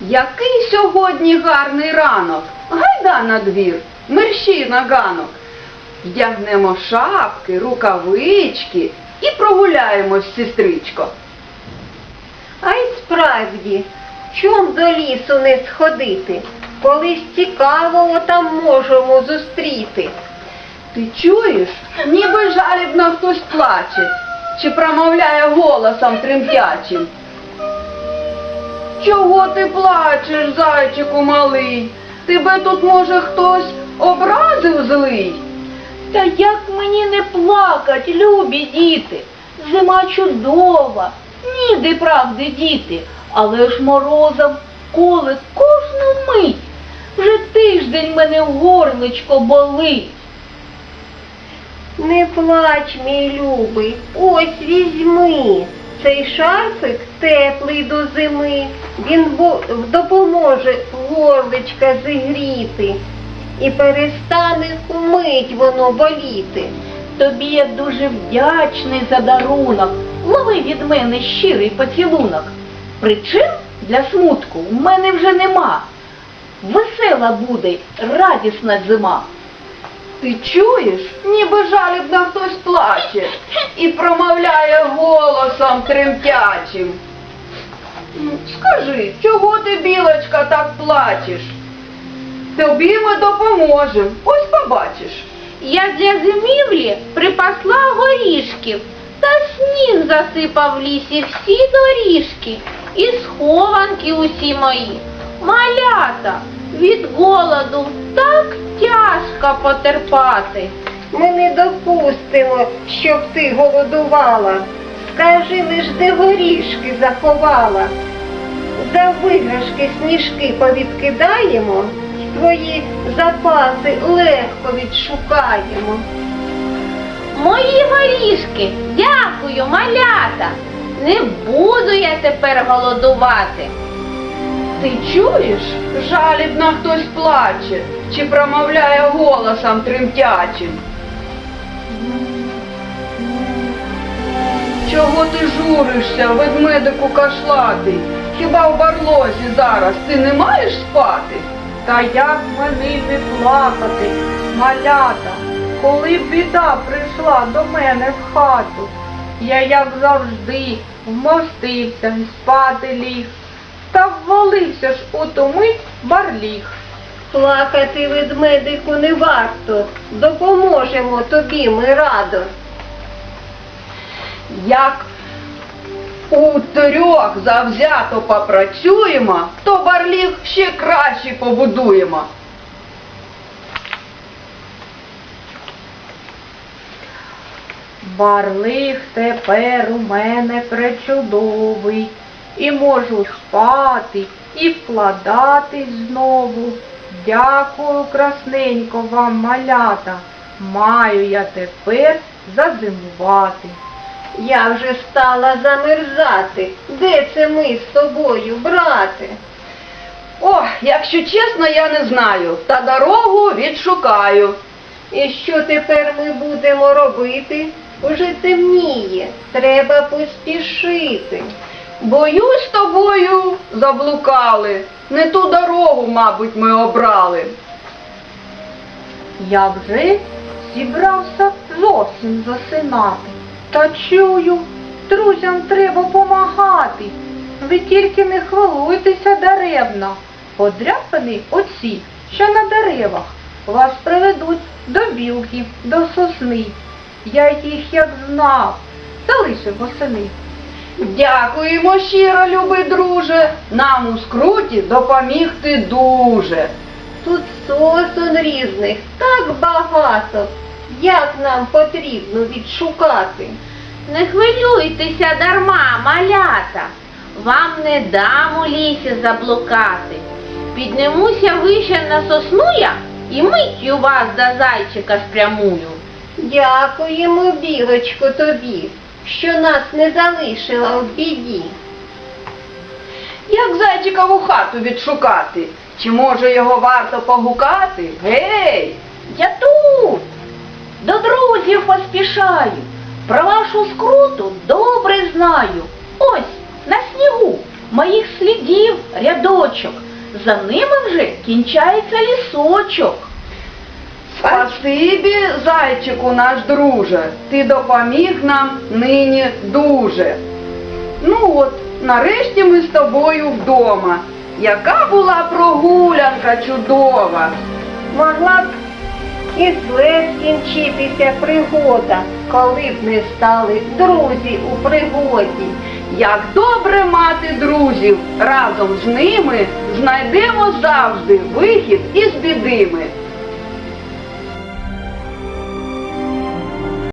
Який сьогодні гарний ранок. Гайда на двір, мерщій на ганок. Вдягнемо шапки, рукавички і прогуляємось, сестричко. А й справді, чом до лісу не сходити? Колись цікавого там можемо зустріти. Ти чуєш? Ніби жалібно хтось плаче, чи промовляє голосом тремтячим. Чого ти плачеш, зайчику малий? Тебе тут, може, хтось образив злий? Та як мені не плакать, любі діти? Зима чудова, ніде правди діти, але ж морозом коле кожну мить. Вже тиждень мене горличко болить. Не плач, мій любий, ось візьми. Цей шарфик теплий до зими. Він допоможе горличка зігріти. І перестане вмить воно боліти. Тобі я дуже вдячний за дарунок. Лови від мене щирий поцілунок. Причин для смутку в мене вже нема. Весела буде, радісна зима. Ти чуєш? Ніби жалібно хтось плаче і промовляє голосом тремтячим. Ну, Скажи, чого ти, білочка, так плачеш? Тобі ми допоможемо, ось побачиш. Я для зимівлі припасла горішків, та сніг засипав в лісі всі доріжки і схованки усі мої. Малята, від голоду так потерпати. Ми не допустимо, щоб ти голодувала. Скажи лиш, де горішки заховала. За виграшки сніжки повідкидаємо, твої запаси легко відшукаємо. Мої горішки, дякую, малята. Не буду я тепер голодувати. Ти чуєш? Жалібно хтось плаче чи промовляє голосом тремтячим. Чого ти журишся, ведмедику кашлатий? Хіба в барлозі зараз ти не маєш спати? Та як мені не плакати, малята, коли б біда прийшла до мене в хату, я, як завжди, вмостився спати ліг, та ввалився ж у ту мить барліг. Плакати ведмедику не варто, допоможемо тобі ми радо. Як у трьох завзято попрацюємо, то барліг ще краще побудуємо. Барлиг тепер у мене пречудовий, і можу спати, і вкладатись знову. Дякую, красненько вам, малята. Маю я тепер зазимувати. Я вже стала замерзати. Де це ми з тобою, брате? О, якщо чесно, я не знаю, та дорогу відшукаю. І що тепер ми будемо робити? Уже темніє, треба поспішити. Боюсь, тобою заблукали. Не ту дорогу, мабуть, ми обрали. Я вже зібрався зовсім засинати. Та чую, друзям треба помагати. Ви тільки не хвилуйтеся даремно. Подряпини оці, що на деревах, вас приведуть до білки, до сосни. Я їх як знав, залишив восени. Дякуємо щиро, любий друже. Нам у скруті допоміг ти дуже. Тут сосон різних так багато. Як нам потрібно відшукати? Не хвилюйтеся дарма, малята. Вам не дам у лісі заблукати. Піднемуся вище на сосну я і миттю вас до зайчика спрямую. Дякуємо, білочко, тобі, що нас не залишила в біді. Як зайчикову хату відшукати? Чи може його варто погукати? Гей! Я тут до друзів поспішаю. Про вашу скруту добре знаю. Ось на снігу моїх слідів рядочок. За ними вже кінчається лісочок. Спасибі, зайчику наш друже, ти допоміг нам нині дуже. Ну от, нарешті ми з тобою вдома. Яка була прогулянка чудова. Могла б і зле скінчитися пригода, коли б не стали друзі у пригоді. Як добре мати друзів, разом з ними знайдемо завжди вихід із біди ми.